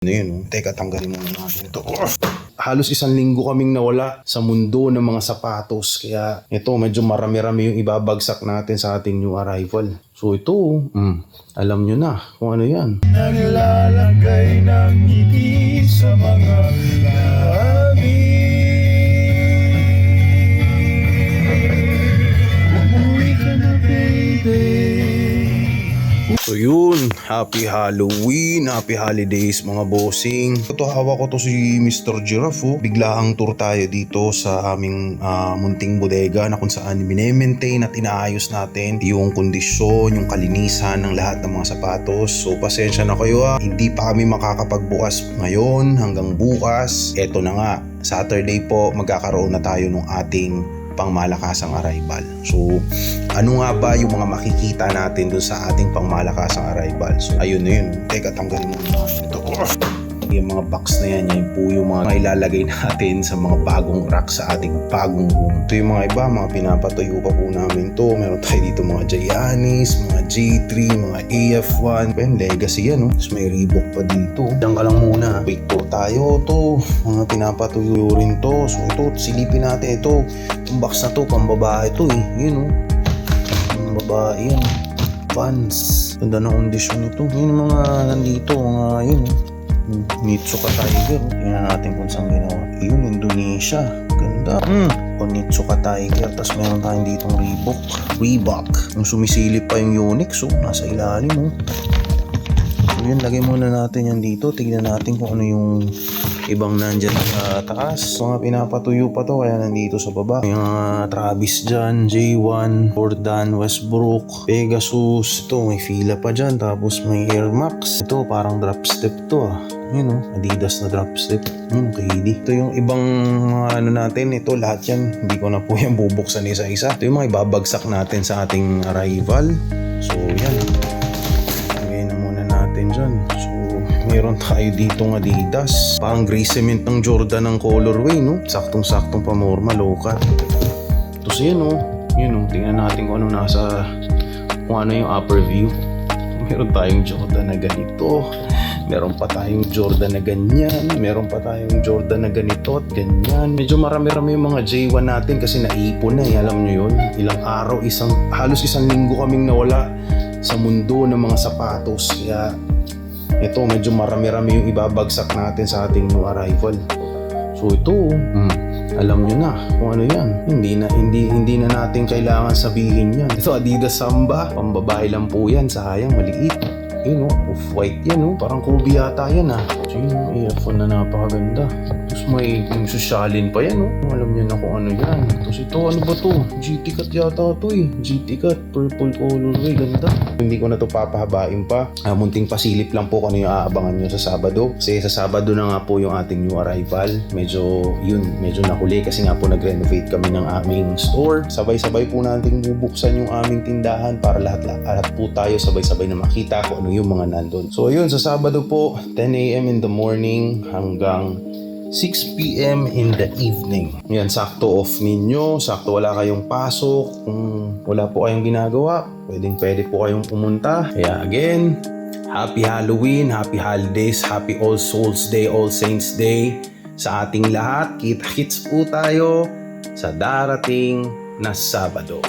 Ano yun, oh. Teka, tanggalin muna natin ito. Halos isang linggo kaming nawala sa mundo ng mga sapatos. Kaya ito, medyo marami-rami yung ibabagsak natin sa ating new arrival. So ito, oh, mm, alam nyo na kung ano yan. Naglalagay ng ngiti sa mga labi Umuwi ka na baby So yun, happy Halloween, happy holidays mga bossing. Ito hawak ko to si Mr. Giraffe oh. Biglaang tour tayo dito sa aming ah, munting bodega na kung saan minemaintain at inaayos natin yung kondisyon, yung kalinisan ng lahat ng mga sapatos. So pasensya na kayo ah, hindi pa kami makakapagbukas ngayon hanggang bukas. Eto na nga, Saturday po magkakaroon na tayo ng ating pangmalakasang arrival. So, ano nga ba yung mga makikita natin dun sa ating pangmalakasang arrival? So, ayun na yun. Teka, tanggalin mo na ito. Yung mga box na yan, yan po yung mga ilalagay natin sa mga bagong rack sa ating bagong room. Ito yung mga iba, mga pinapatuyo pa po namin to. Meron tayo dito mga Giannis, mga G3, mga AF1. Yung legacy yan, no? Tapos may Reebok pa dito. Diyan ka lang muna. Wait po tayo to. Mga pinapatuyo rin to. So ito, silipin natin ito. Yung box na to, pambabae to eh. Yun, no? Pang babae yan. Pants. Ganda ng kondisyon nito. Yun yung mga nandito, mga yun. Nitsuka Tiger. oh. Tingnan natin kung saan ginawa. Yun, Indonesia. Ganda. Mm. Onitsuka Tiger. Tapos meron tayong ditong Reebok. Reebok. Yung sumisilip pa yung Unix, oh. Nasa ilalim, oh. So yun, lagay muna natin yan dito. Tignan natin kung ano yung ibang nandyan sa taas. Mga pinapatuyo pa to kaya nandito sa baba. May mga Travis dyan, J1, Jordan, Westbrook, Pegasus. Ito, may fila pa dyan. Tapos may Air Max. Ito, parang drop step to ah. Yun oh, Adidas na drop step. Yun, KD. Ito yung ibang mga ano natin. Ito, lahat yan. Hindi ko na po yan bubuksan isa-isa. Ito yung mga ibabagsak natin sa ating arrival. So, yan. Dyan. So, meron tayo ditong Adidas. Parang gray cement ng Jordan ng colorway, no? Saktong-saktong pamorma, low cut. Tapos yan, oh. Yun, oh. Tingnan natin kung ano nasa... Kung ano yung upper view. Meron tayong Jordan na ganito. Meron pa tayong Jordan na ganyan. Meron pa tayong Jordan na ganito at ganyan. Medyo marami-rami yung mga J1 natin kasi naipon na eh. Alam nyo yun? Ilang araw, isang, halos isang linggo kaming nawala sa mundo ng mga sapatos. Kaya ito, medyo marami-rami yung ibabagsak natin sa ating new arrival. So ito, hmm, alam nyo na kung ano yan. Hindi na hindi hindi na natin kailangan sabihin yan. Ito Adidas Samba, pambabae lang po yan, sayang maliit. Yun oh, off-white yan oh. Parang Kobe yata yan ah. So yun earphone na napakaganda. Tapos may yung pa yan oh. Alam niyo na kung ano yan. Tapos ito, ano ba to? GT Cut yata to eh. GT Cut, purple colorway, ganda. Hindi ko na to papahabain pa. Ah, munting pasilip lang po kung ano yung aabangan nyo sa Sabado. Kasi sa Sabado na nga po yung ating new arrival. Medyo, yun, medyo nahuli kasi nga po nag-renovate kami ng aming store. Sabay-sabay po nating bubuksan yung aming tindahan para lahat-lahat lahat po tayo sabay-sabay na makita kung ano yung mga nandun. So yun, sa Sabado po, 10 a.m. in the morning hanggang 6 p.m. in the evening. Yan, sakto off ninyo, sakto wala kayong pasok. Kung wala po kayong ginagawa, pwedeng pwede po kayong pumunta. Kaya again, Happy Halloween, Happy Holidays, Happy All Souls Day, All Saints Day sa ating lahat. Kita-kits po tayo sa darating na Sabado.